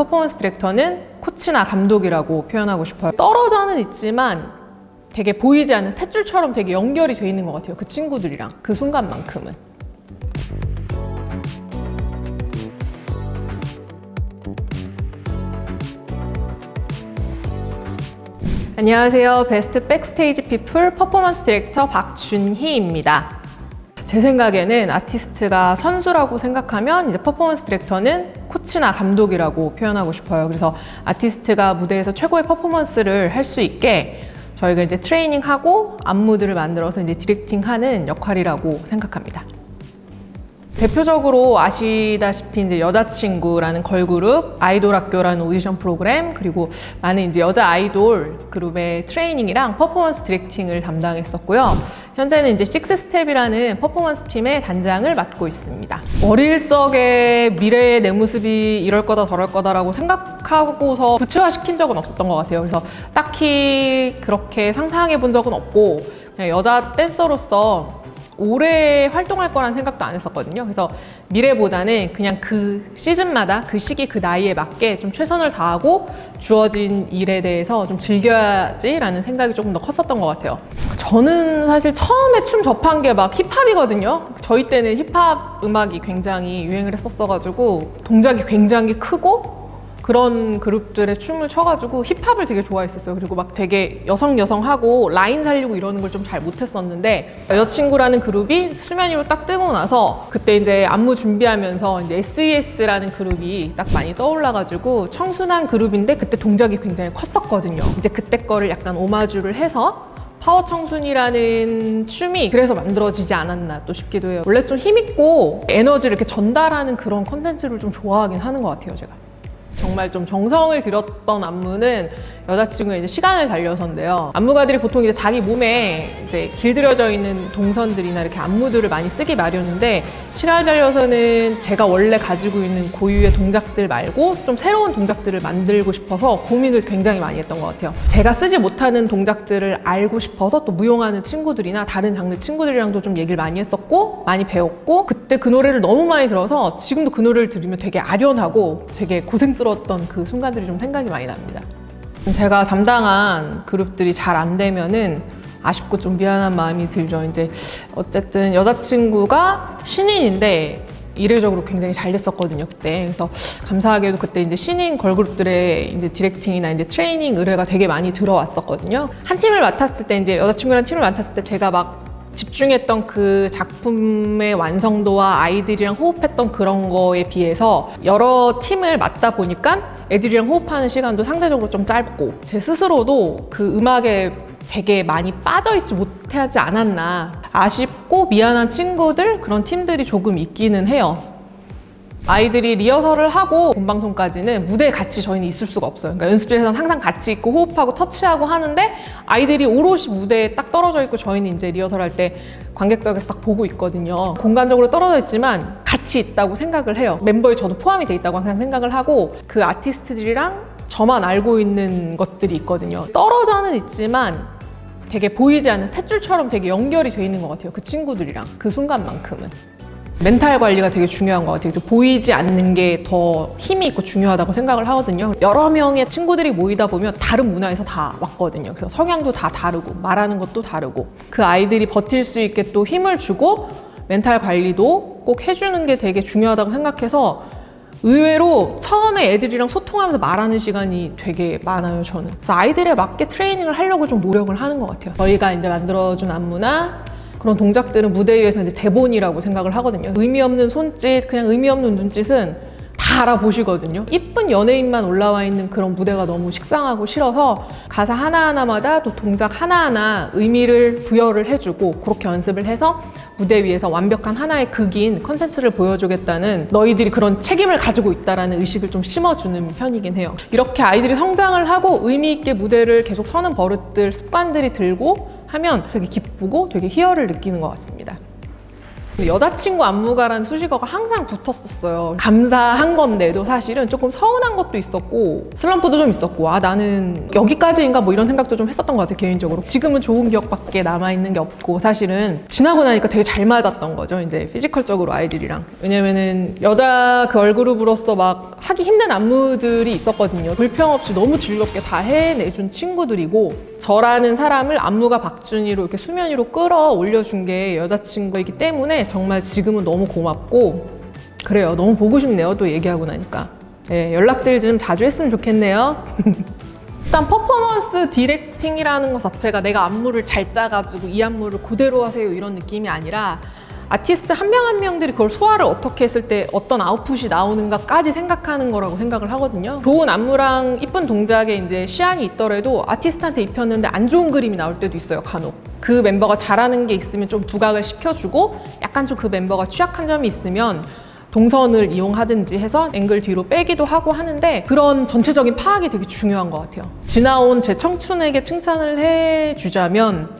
퍼포먼스 디렉터는 코치나 감독이라고 표현하고 싶어요. 떨어져는 있지만 되게 보이지 않는 탯줄처럼 되게 연결이 돼 있는 것 같아요. 그 친구들이랑 그 순간만큼은. 안녕하세요. 베스트 백스테이지 피플 퍼포먼스 디렉터 박준희입니다. 제 생각에는 아티스트가 선수라고 생각하면 이제 퍼포먼스 디렉터는 코치나 감독이라고 표현하고 싶어요. 그래서 아티스트가 무대에서 최고의 퍼포먼스를 할 수 있게 저희가 이제 트레이닝하고 안무들을 만들어서 이제 디렉팅하는 역할이라고 생각합니다. 대표적으로 아시다시피 이제 여자친구라는 걸그룹, 아이돌 학교라는 오디션 프로그램, 그리고 많은 이제 여자 아이돌 그룹의 트레이닝이랑 퍼포먼스 디렉팅을 담당했었고요. 현재는 이제 식스스텝이라는 퍼포먼스 팀의 단장을 맡고 있습니다. 어릴 적에 미래의 내 모습이 이럴 거다 저럴 거다라고 생각하고서 구체화시킨 적은 없었던 것 같아요. 그래서 딱히 그렇게 상상해 본 적은 없고 여자 댄서로서 오래 활동할 거란 생각도 안 했었거든요. 그래서 미래보다는 그냥 그 시즌마다 그 시기 그 나이에 맞게 좀 최선을 다하고 주어진 일에 대해서 좀 즐겨야지라는 생각이 조금 더 컸었던 것 같아요. 저는 사실 처음에 춤 접한 게 막 힙합이거든요. 저희 때는 힙합 음악이 굉장히 유행을 했었어가지고 동작이 굉장히 크고 그런 그룹들의 춤을 춰가지고 힙합을 되게 좋아했었어요. 그리고 막 되게 여성 여성하고 라인 살리고 이러는 걸 좀 잘 못했었는데 여자친구라는 그룹이 수면 위로 딱 뜨고 나서 그때 이제 안무 준비하면서 이제 SES라는 그룹이 딱 많이 떠올라가지고 청순한 그룹인데 그때 동작이 굉장히 컸었거든요. 이제 그때 거를 약간 오마주를 해서 파워 청순이라는 춤이 그래서 만들어지지 않았나 또 싶기도 해요. 원래 좀 힘있고 에너지를 이렇게 전달하는 그런 컨텐츠를 좀 좋아하긴 하는 것 같아요, 제가. 정말 좀 정성을 들였던 안무는 여자친구의 이제 시간을 달려서인데요. 안무가들이 보통 이제 자기 몸에 이제 길들여져 있는 동선들이나 이렇게 안무들을 많이 쓰기 마련인데 시간을 달려서는 제가 원래 가지고 있는 고유의 동작들 말고 좀 새로운 동작들을 만들고 싶어서 고민을 굉장히 많이 했던 것 같아요. 제가 쓰지 못하는 동작들을 알고 싶어서 또 무용하는 친구들이나 다른 장르 친구들이랑도 좀 얘기를 많이 했었고 많이 배웠고 그때 그 노래를 너무 많이 들어서 지금도 그 노래를 들으면 되게 아련하고 되게 고생스러웠던 그 순간들이 좀 생각이 많이 납니다. 제가 담당한 그룹들이 잘 안 되면은 아쉽고 좀 미안한 마음이 들죠. 이제 어쨌든 여자친구가 신인인데 이례적으로 굉장히 잘 됐었거든요 그때. 그래서 감사하게도 그때 이제 신인 걸그룹들의 이제 디렉팅이나 이제 트레이닝 의뢰가 되게 많이 들어왔었거든요. 한 팀을 맡았을 때 이제 여자친구랑 팀을 맡았을 때 제가 막 집중했던 그 작품의 완성도와 아이들이랑 호흡했던 그런 거에 비해서 여러 팀을 맡다 보니까 애들이랑 호흡하는 시간도 상대적으로 좀 짧고 제 스스로도 그 음악에 되게 많이 빠져있지 못하지 않았나 아쉽고 미안한 친구들 그런 팀들이 조금 있기는 해요. 아이들이 리허설을 하고 본방송까지는 무대에 같이 저희는 있을 수가 없어요. 그러니까 연습실에서는 항상 같이 있고 호흡하고 터치하고 하는데 아이들이 오롯이 무대에 딱 떨어져 있고 저희는 이제 리허설 할 때 관객석에서 딱 보고 있거든요. 공간적으로 떨어져 있지만 같이 있다고 생각을 해요. 멤버에 저도 포함이 돼 있다고 항상 생각을 하고 그 아티스트들이랑 저만 알고 있는 것들이 있거든요. 떨어져는 있지만 되게 보이지 않는 탯줄처럼 되게 연결이 돼 있는 것 같아요. 그 친구들이랑 그 순간만큼은. 멘탈 관리가 되게 중요한 것 같아요. 보이지 않는 게 더 힘이 있고 중요하다고 생각을 하거든요. 여러 명의 친구들이 모이다 보면 다른 문화에서 다 왔거든요. 그래서 성향도 다 다르고 말하는 것도 다르고 그 아이들이 버틸 수 있게 또 힘을 주고 멘탈 관리도 꼭 해주는 게 되게 중요하다고 생각해서 의외로 처음에 애들이랑 소통하면서 말하는 시간이 되게 많아요, 저는. 그래서 아이들에 맞게 트레이닝을 하려고 좀 노력을 하는 것 같아요. 저희가 이제 만들어준 안무나 그런 동작들은 무대 위에서 이제 대본이라고 생각을 하거든요. 의미 없는 손짓, 그냥 의미 없는 눈짓은 다 알아보시거든요. 이쁜 연예인만 올라와 있는 그런 무대가 너무 식상하고 싫어서 가사 하나하나마다 또 동작 하나하나 의미를 부여를 해주고 그렇게 연습을 해서 무대 위에서 완벽한 하나의 극인 컨텐츠를 보여주겠다는 너희들이 그런 책임을 가지고 있다라는 의식을 좀 심어주는 편이긴 해요. 이렇게 아이들이 성장을 하고 의미 있게 무대를 계속 서는 버릇들, 습관들이 들고 하면 되게 기쁘고 되게 희열을 느끼는 것 같습니다. 여자친구 안무가라는 수식어가 항상 붙었었어요. 감사한 건데도 사실은 조금 서운한 것도 있었고 슬럼프도 좀 있었고 아 나는 여기까지인가 뭐 이런 생각도 좀 했었던 것 같아요 개인적으로. 지금은 좋은 기억밖에 남아 있는 게 없고 사실은 지나고 나니까 되게 잘 맞았던 거죠. 이제 피지컬적으로 아이들이랑 왜냐면은 여자 그 얼그룹으로서 막 하기 힘든 안무들이 있었거든요. 불평 없이 너무 즐겁게 다 해내준 친구들이고 저라는 사람을 안무가 박준희로 이렇게 수면 위로 끌어올려준 게 여자친구이기 때문에 정말 지금은 너무 고맙고 그래요. 너무 보고 싶네요. 또 얘기하고 나니까. 네, 연락들 좀 자주 했으면 좋겠네요. 일단 퍼포먼스 디렉팅이라는 것 자체가 내가 안무를 잘 짜가지고 이 안무를 그대로 하세요 이런 느낌이 아니라 아티스트 한 명 한 명들이 그걸 소화를 어떻게 했을 때 어떤 아웃풋이 나오는가까지 생각하는 거라고 생각을 하거든요. 좋은 안무랑 이쁜 동작에 이제 시안이 있더라도 아티스트한테 입혔는데 안 좋은 그림이 나올 때도 있어요, 간혹. 그 멤버가 잘하는 게 있으면 좀 부각을 시켜주고 약간 좀 그 멤버가 취약한 점이 있으면 동선을 이용하든지 해서 앵글 뒤로 빼기도 하고 하는데 그런 전체적인 파악이 되게 중요한 것 같아요. 지나온 제 청춘에게 칭찬을 해주자면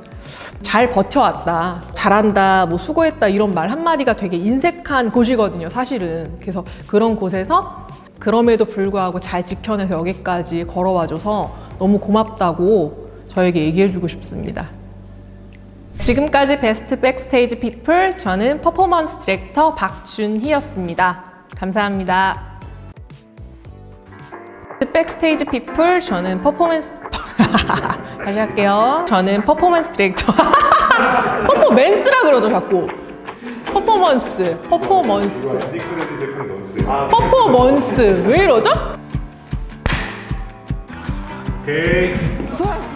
잘 버텨왔다, 잘한다, 뭐 수고했다 이런 말 한마디가 되게 인색한 곳이거든요, 사실은. 그래서 그런 곳에서 그럼에도 불구하고 잘 지켜내서 여기까지 걸어와줘서 너무 고맙다고 저에게 얘기해주고 싶습니다. 지금까지 베스트 백스테이지 피플 저는 퍼포먼스 디렉터 박준희였습니다. 감사합니다. 백스테이지 피플 저는 퍼포먼스 다시 할게요. 저는 퍼포먼스 디렉터 퍼포먼스라 그러죠 자꾸 퍼포먼스 퍼포먼스. 퍼포먼스 왜 이러죠? 오케이. 수고하셨습니다.